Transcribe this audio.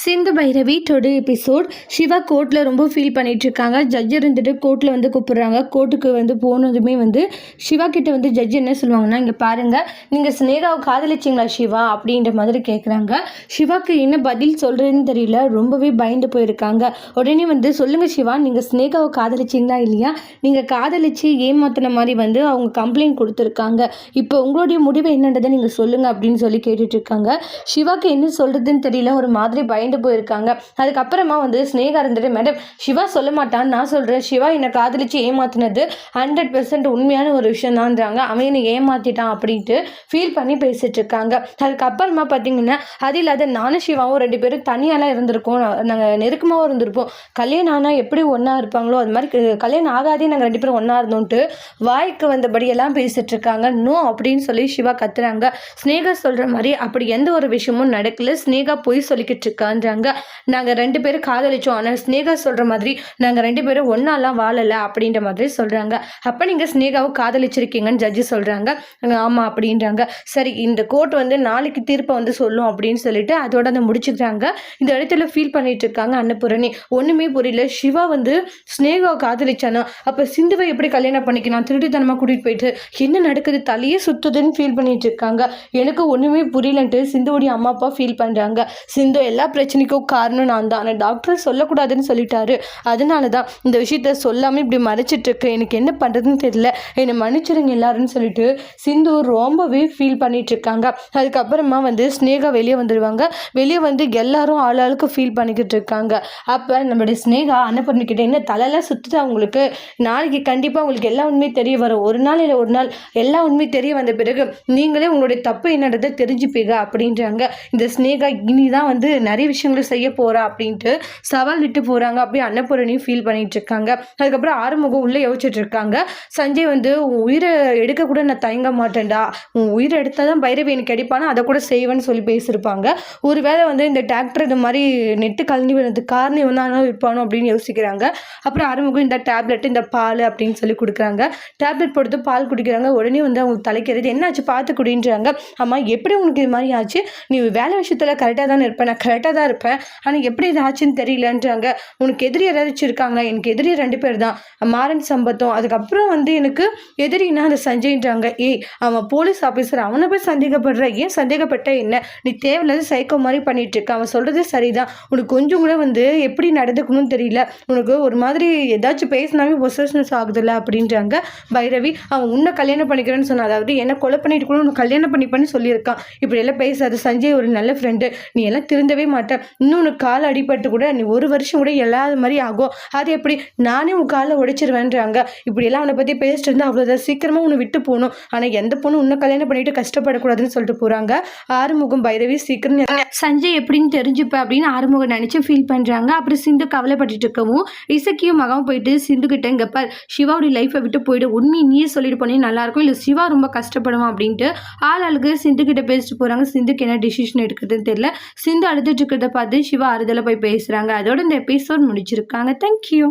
சிந்து பைரவி டொடு எபிசோட் சிவா கோர்ட்டில் ரொம்ப ஃபீல் பண்ணிகிட்ருக்காங்க ஜட்ஜ் இருந்துட்டு கோர்ட்டில் வந்து கூப்பிட்றாங்க. கோர்ட்டுக்கு வந்து போனதுமே வந்து சிவா கிட்டே வந்து ஜட்ஜ் என்ன சொல்லுவாங்கன்னா இங்கே பாருங்கள் நீங்கள் ஸ்னேகாவை காதலிச்சிங்களா சிவா? அப்படின்ற மாதிரி கேட்குறாங்க சிவாக்கு என்ன பதில் சொல்கிறதுன்னு தெரியல. ரொம்பவே பயந்து போயிருக்காங்க. உடனே வந்து சொல்லுங்கள் சிவா நீங்கள் ஸ்னேகாவை காதலிச்சிங்களா இல்லையா? நீங்கள் காதலிச்சு ஏமாத்தின மாதிரி வந்து அவங்க கம்ப்ளைண்ட் கொடுத்துருக்காங்க. இப்போ உங்களுடைய முடிவு என்னன்றதை நீங்கள் சொல்லுங்கள் அப்படின்னு சொல்லி கேட்டுட்ருக்காங்க சிவாக்கு என்ன சொல்கிறதுன்னு தெரியல. ஒரு மாதிரி பயந்து போயிருக்காங்க. அதுக்கப்புறமா வந்து ஸ்னேகா இருந்துட்டு மேடம் சிவா சொல்ல மாட்டான்னு நான் சொல்கிறேன் சிவா என்னை காதலிச்சு ஏமாத்தினது ஹண்ட்ரட் பெர்சன்ட் உண்மையான ஒரு விஷயம் தான்றாங்க அவன் என்னை ஏமாத்திட்டான் அப்படின்ட்டு ஃபீல் பண்ணி பேசிட்டு இருக்காங்க அதுக்கப்புறமா பார்த்தீங்கன்னா அது இல்லாத நானும் சிவாவும் ரெண்டு பேரும் தனியாலாம் இருந்திருக்கோம். நாங்கள் நெருக்கமாகவும் இருந்திருப்போம். கல்யாணம் ஆனால் எப்படி ஒன்றா இருப்பாங்களோ அது மாதிரி கல்யாணம் ஆகாதே நாங்கள் ரெண்டு பேரும் ஒன்றா இருந்தோன்ட்டு வாய்க்கு வந்தபடியெல்லாம் பேசிட்டு இருக்காங்க நோ அப்படின்னு சொல்லி சிவா கத்துறாங்க. ஸ்னேகா சொல்கிற மாதிரி அப்படி எந்த ஒரு விஷயமும் நடக்கல. ஸ்னேகா பொய் சொல்லிக்கிட்டு பண்ணுறாங்க நாங்கள் ரெண்டு பேரும் காதலிச்சோம். ஆனால் ஸ்னேகா சொல்கிற மாதிரி நாங்கள் ரெண்டு பேரும் ஒன்றாலாம் வாழலை அப்படின்ற மாதிரி சொல்கிறாங்க அப்போ நீங்கள் ஸ்னேகாவை காதலிச்சிருக்கீங்கன்னு ஜட்ஜி சொல்கிறாங்க ஆமாம் அப்படின்றாங்க. சரி இந்த கோர்ட் வந்து நாளைக்கு தீர்ப்பை வந்து சொல்லும் அப்படின்னு சொல்லிட்டு அதோட அதை முடிச்சுக்கிறாங்க. இந்த இடத்துல ஃபீல் பண்ணிட்டு இருக்காங்க அன்னபூரணி. ஒன்றுமே புரியல. சிவா வந்து ஸ்னேகாவை காதலிச்சானோ? அப்போ சிந்துவை எப்படி கல்யாணம் பண்ணிக்கலாம் திருட்டுத்தனமாக கூட்டிகிட்டு போயிட்டு என்ன நடக்குது? தலையே சுத்துதுன்னு ஃபீல் பண்ணிட்டு இருக்காங்க. எனக்கு ஒன்றுமே புரியலன்ட்டு சிந்துவோடைய அம்மா அப்பா ஃபீல் பண்ணுறாங்க சிந்து எல்லா பிரச்சனைக்கும் காரணம் நான் தான். ஆனால் டாக்டர் சொல்லக்கூடாதுன்னு சொல்லிட்டாரு. அதனால தான் இந்த விஷயத்த சொல்லாமல் இப்படி மறைச்சிட்டு எனக்கு என்ன பண்ணுறதுன்னு தெரியல. என்னை மன்னிச்சிருங்க எல்லாருன்னு சொல்லிட்டு சிந்து ரொம்பவே ஃபீல் பண்ணிட்டு இருக்காங்க அதுக்கப்புறமா வந்து ஸ்னேகா வெளியே வந்துடுவாங்க வெளியே வந்து எல்லாரும் ஆளாளுக்கு ஃபீல் பண்ணிக்கிட்டு இருக்காங்க அப்போ நம்மளுடைய ஸ்னேகா அன்னபூர்ணிக்கிட்ட என்ன தலையெல்லாம் சுற்றுது அவங்களுக்கு? நாளைக்கு கண்டிப்பாக உங்களுக்கு எல்லா உண்மையும் தெரிய வரும். ஒரு நாள் இல்லை ஒரு நாள் எல்லா உண்மையும் தெரிய வந்த பிறகு நீங்களே உங்களுடைய தப்பு என்னன்றதை தெரிஞ்சுப்பீங்க அப்படின்றாங்க. இந்த ஸ்னேகா இனி தான் வந்து நிறைய விஷயம் விஷயங்களை செய்ய போகிறா அப்படின்ட்டு சவால் விட்டு போகிறாங்க அப்படியே அன்னபூரணியும் ஃபீல் பண்ணிட்டு இருக்காங்க. அதுக்கப்புறம் ஆறுமுகம் உள்ளே யோசிச்சுட்டு இருக்காங்க. சஞ்சய் வந்து உன் உயிரை எடுக்க கூட நான் தயங்க மாட்டேன்டா. உன் உயிரை எடுத்தால் தான் பைரவி எனக்கு அடிப்பானா அதை கூட செய்வேன்னு சொல்லி பேசியிருப்பாங்க. ஒருவேளை வந்து இந்த டாக்டர் இந்த மாதிரி நெட்டு கலந்து விழுறதுக்கு காரணம் இவன் இருப்பானோ அப்படின்னு யோசிக்கிறாங்க. அப்புறம் ஆறுமுகம் இந்த டேப்லெட் இந்த பால் அப்படின்னு சொல்லி கொடுக்குறாங்க. டேப்லெட் போட்டு பால் குடிக்கிறாங்க. உடனே வந்து அவங்க தலைக்கிறது என்னாச்சு? பார்த்து குடின்றாங்க. அம்மா எப்படி உனக்கு இது மாதிரி ஆச்சு? நீ வேலை விஷயத்தில் கரெக்டாக தானே இருப்பேன் நான் கரெக்டாக தான் இருப்பேன். ஆனால் எப்படி இது ஆச்சுன்னு தெரியலன்றாங்க. உனக்கு எதிரி யாராச்சும் இருக்காங்களா எனக்கு எதிரி ரெண்டு பேர் தான். மாறன் சம்பத்தம். அதுக்கப்புறம் வந்து எனக்கு எதிரின்னா அந்த சஞ்சய்ன்றாங்க. ஏய் அவன் போலீஸ் ஆஃபீஸர் அவனை போய் சந்தேகப்படுற. ஏன் சந்தேகப்பட்ட என்ன? நீ தேவையில்லாத சைக்கோ மாதிரி பண்ணிட்டு இருக்க. அவன் சொல்கிறது சரிதான். உனக்கு கொஞ்சம் கூட வந்து எப்படி நடந்துக்கணும்னு தெரியல. உனக்கு ஒரு மாதிரி ஏதாச்சும் பேசினாவே பொசஸ்னஸ் ஆகுதுல்ல அப்படின்றாங்க பைரவி. அவன் உன்னை கல்யாணம் பண்ணிக்கிறேன்னு சொன்ன அதாவது என்ன கொலை பண்ணிட்டு கூட உனக்கு கல்யாணம் பண்ணி பண்ணி சொல்லியிருக்கான். இப்படி எல்லாம் பேசாத. சஞ்சய் ஒரு நல்ல ஃப்ரெண்டு நீ எல்லாம் திருந்தவே மாட்டேன் இன்னொன்று கால் அடிபட்டு கூட நீ ஒரு வருஷம் கூட இல்லாத மாதிரி ஆகும் அது எப்படி? நானே உன் காலை உடைச்சிருவேன்றாங்க. இப்படியெல்லாம் அவனை பற்றி பேசிட்டு இருந்தால் அவ்வளோதான் சீக்கிரமாக உன்னை விட்டு போகணும். ஆனால் எந்த பொண்ணு உன்னை கல்யாணம் பண்ணிட்டு கஷ்டப்படக்கூடாதுன்னு சொல்லிட்டு போகிறாங்க ஆறுமுகம் பைரவி சீக்கிரம் சஞ்சய் எப்படின்னு தெரிஞ்சுப்ப அப்படின்னு ஆறுமுகம் நினச்சி ஃபீல் பண்ணுறாங்க அப்புறம் சிந்து கவலைப்பட்டுட்டு இருக்கவும் இசக்கியும் மகவும் போயிட்டு சிந்து கிட்ட இங்கே பார் சிவாவுடைய லைஃப்பை விட்டு போயிடு. உண்மையை நீயே சொல்லிட்டு போனே நல்லா இருக்கும். இல்லை சிவா ரொம்ப கஷ்டப்படுவான் அப்படின்ட்டு ஆள் ஆளுக்கு சிந்து கிட்ட பேசிட்டு போகிறாங்க சிந்துக்கு என்ன டிசிஷன் எடுக்கிறதுன்னு தெரியல. சிந்து அழுதுட்டு இருக்கிறத பார்த்து சிவா ஆறுதலாக போய் பேசுகிறாங்க அதோட இந்த எபிசோட் முடிச்சிருக்காங்க. தேங்க்யூ